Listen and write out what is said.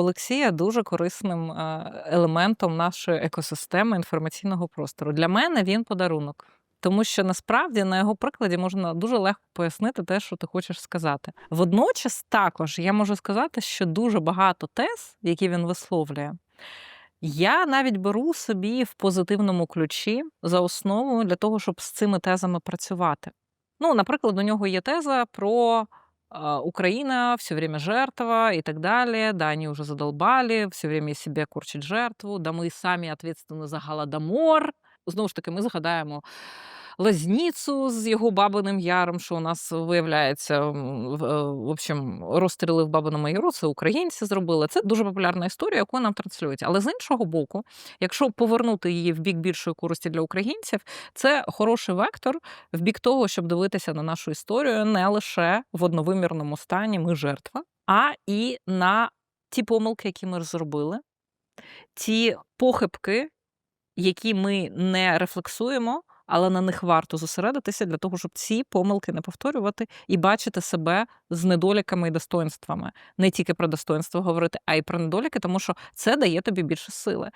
Олексія дуже корисним е, елементом нашої екосистеми інформаційного простору. Для мене він подарунок. Тому що насправді на його прикладі можна дуже легко пояснити те, що ти хочеш сказати. Водночас, також я можу сказати, що дуже багато тез, які він висловлює, я навіть беру собі в позитивному ключі за основу для того, щоб з цими тезами працювати. Ну, наприклад, у нього є теза про Украина все время жертва и так далее, да, они уже задолбали, все время себе курчить жертву, да мы сами ответственны за голодомор. Знову ж таки, ми згадаємо Лазніцу з його Бабиним Яром, що у нас виявляється, е, в общем, розстріли в Бабиному Яру, це українці зробили. Це дуже популярна історія, яку нам транслюють. Але з іншого боку, якщо повернути її в бік більшої користі для українців, це хороший вектор в бік того, щоб дивитися на нашу історію не лише в одновимірному стані ми жертва, а і на ті помилки, які ми зробили, ті похибки, які ми не рефлексуємо, але на них варто зосередитися для того, щоб ці помилки не повторювати і бачити себе з недоліками і достоинствами. Не тільки про достоинство говорити, а й про недоліки, тому що це дає тобі більше сили.